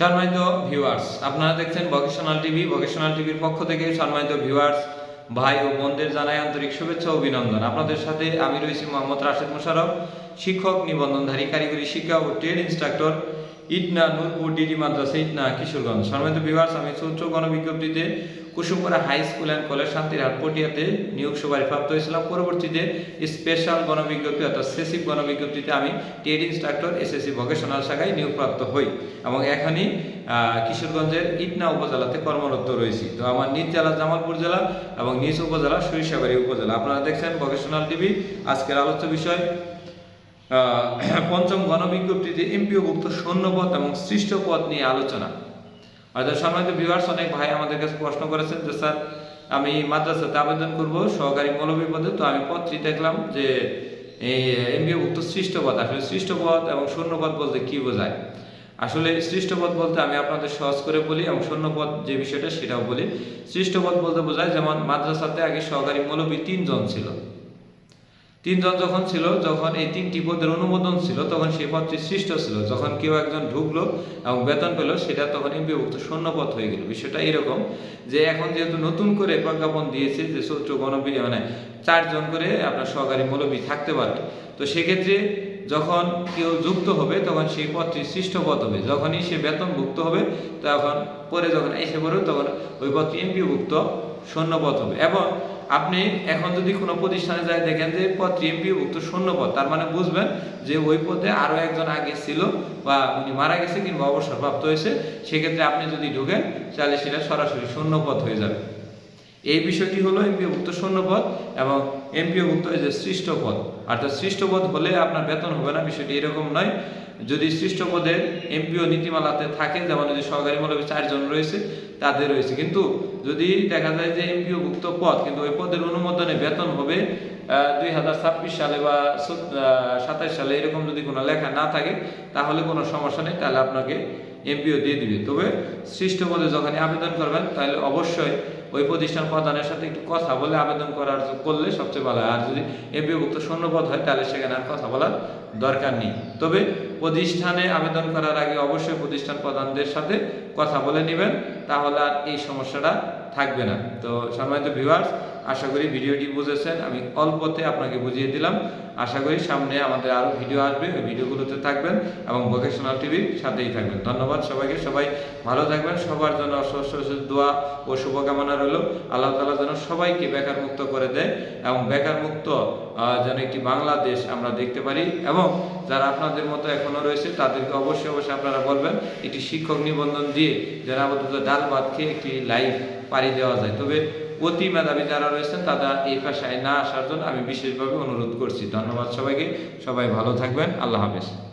সম্মানিত ভিউয়ার্স আপনারা দেখছেন ভকেশনাল টিভি ভকেশনাল টিভির পক্ষ থেকে সম্মানিত ভিউয়ার্স ভাই ও বোনদের জানাই আন্তরিক শুভেচ্ছা ও অভিনন্দন। আপনাদের সাথে আমি রয়েছি মোহাম্মদ রাশেদ মুশারফ শিক্ষক, নিবন্ধনধারী, কারিগরি শিক্ষা ও trade instructor. Itna Nurpur DD মাদ্রাসা, ইটনা কিশোরগঞ্জ। সম্মানিত ভিউয়ার্স আমি সূত্র গণবিজ্ঞপ্তিতে Kusumpura high school and college Shantirhat পটিয়াতে নিয়োগ সভায় প্রাপ্ত হয়েছিলাম। পরবর্তীতে স্পেশাল গণবিজ্ঞপ্তি অর্থাৎ সেসিভ গণবিজ্ঞপ্তিতে আমি ট্রেড ইনস্ট্রাক্টর এসএসসি ভোকেশনাল শাখায় নিয়োগপ্রাপ্ত হই এবং এখানেই কিশোরগঞ্জের ইটনা উপজেলাতে কর্মরত রয়েছি। তো আমার নিজ জেলা জামালপুর জেলা এবং নিজ উপজেলা সরিষাবাড়ি উপজেলা। আপনারা দেখছেন ভোকেশনাল টিভি আজকের আলোচ্য বিষয় পঞ্চম গণ বিজ্ঞপ্তিতে গণবিজ্ঞপ্তিতে এমপিওভুক্ত সৈন্যপদ এবং সৃষ্ট পদ নিয়ে আলোচনা। হয়তো সম্মানিত ভিউয়ার্স অনেক ভাই আমাদের কাছে প্রশ্ন করেছেন যে, স্যার, আমি মাদ্রাসাতে আবেদন করব, সহকারী মৌলবী পদে। তো আমি পত্রী দেখলাম যে, এই এমপিওভুক্ত সৃষ্ট পদ আসলে সৃষ্ট পদ এবং শূন্যপদ বলতে কি বোঝায়? আসলে সৃষ্টপদ বলতে আমি আপনাদের সহজ করে বলি এবং শূন্যপদ যে বিষয়টা সেটাও বলি। সৃষ্টপদ বলতে বোঝায় যেমন, মাদ্রাসাতে আগে সহকারী মৌলবী তিনজন ছিল। তিনজন যখন ছিল, যখন এই তিনটি পদের অনুমোদন ছিল, তখন সেই পদটি সৃষ্ট ছিল। যখন কেউ একজন ঢুকলো এবং বেতন পেল, সেটা তখন এমপিভুক্ত শূন্যপদ হয়ে গেল। বিষয়টা এরকম যে এখন যেহেতু নতুন করে প্রজ্ঞাপন দিয়েছে যে সূত্র গণবি মানে চারজন করে আপনার সহকারী মৌলবী থাকতে পারবে। তো সেক্ষেত্রে যখন কেউ যুক্ত হবে, তখন সেই পদটি সৃষ্ট পদ হবে। যখনই সে বেতনভুক্ত হবে, তখন পরে যখন এসে পড়বে, তখন ওই পদটি এমপিভুক্ত শূন্যপদ হবে। এবং আপনি এখন যদি কোনো প্রতিষ্ঠানে যায়, দেখেন যে পদটি এমপিভুক্ত শূন্যপদ, তার মানে বুঝবেন যে ওই পদে আরও একজন আগে ছিল বা উনি মারা গেছে কিংবা অবসরপ্রাপ্ত হয়েছে, সেক্ষেত্রে আপনি যদি ঢুকেন, তাহলে সেটা সরাসরি শূন্য পদ হয়ে যাবে। এই বিষয়টি হলো এমপিওভুক্ত শূন্যপদ এবং এমপিওভুক্ত যে সৃষ্ট পদ অর্থাৎ সৃষ্ট পদ হলে আপনার বেতন হবে না, বিষয়টি এরকম নয়। যদি সৃষ্ট পদের এমপিও নীতিমালাতে থাকে, যেমন যদি সহকারী মৌলবী চারজন রয়েছে, তাদের রয়েছে। কিন্তু যদি দেখা যায় যে এমপিওভুক্ত পদ, কিন্তু ওই পদের অনুমোদনে বেতন হবে দুই হাজার ছাব্বিশ সালে বা সাতাশ সালে, এরকম যদি কোনো লেখা না থাকে, তাহলে কোনো সমস্যা নেই। তাহলে আপনাকে এমপিও দিয়ে দিবে। তবে সৃষ্ট পদে যখন আবেদন করবেন, তাহলে অবশ্যই ওই প্রতিষ্ঠান প্রধানের সাথে একটু কথা বলে আবেদন করার করলে সবচেয়ে ভালো। হয় আর যদি এমপিওভুক্ত শূন্যপদ হয়, তাহলে সেখানে আর কথা বলার দরকার নেই। তবে প্রতিষ্ঠানে আবেদন করার আগে অবশ্যই প্রতিষ্ঠান প্রধানদের সাথে কথা বলে নেবেন, তাহলে আর এই সমস্যাটা থাকবে না। তো সম্মানিত ভিউয়ার্স আশা করি ভিডিওটি বুঝেছেন। আমি অল্পতে আপনাকে বুঝিয়ে দিলাম। আশা করি সামনে আমাদের আরও ভিডিও আসবে। ওই ভিডিওগুলোতে থাকবেন এবং ভোকেশনাল টিভির সাথেই থাকবেন। ধন্যবাদ সবাইকে। সবাই ভালো থাকবেন। সবার জন্য অশেষ দোয়া ও শুভকামনা রইল। আল্লাহ তালা যেন সবাইকে বেকার মুক্ত করে দেয় এবং বেকার মুক্ত যেন একটি বাংলাদেশ আমরা দেখতে পারি এবং যারা আপনাদের মতো এখনও রয়েছে, তাদেরকে অবশ্যই অবশ্যই আপনারা বলবেন, একটি শিক্ষক নিবন্ধন দিয়ে যেন আপাতত ডাল ভাত খেয়ে একটি লাইফ পাড়ি দেওয়া যায়। তবে অতি মেধাবী যারা রয়েছেন, তারা এই পেশায় না আসার জন্য আমি বিশেষভাবে অনুরোধ করছি। ধন্যবাদ সবাইকে। সবাই ভালো থাকবেন। আল্লাহ হাফেজ।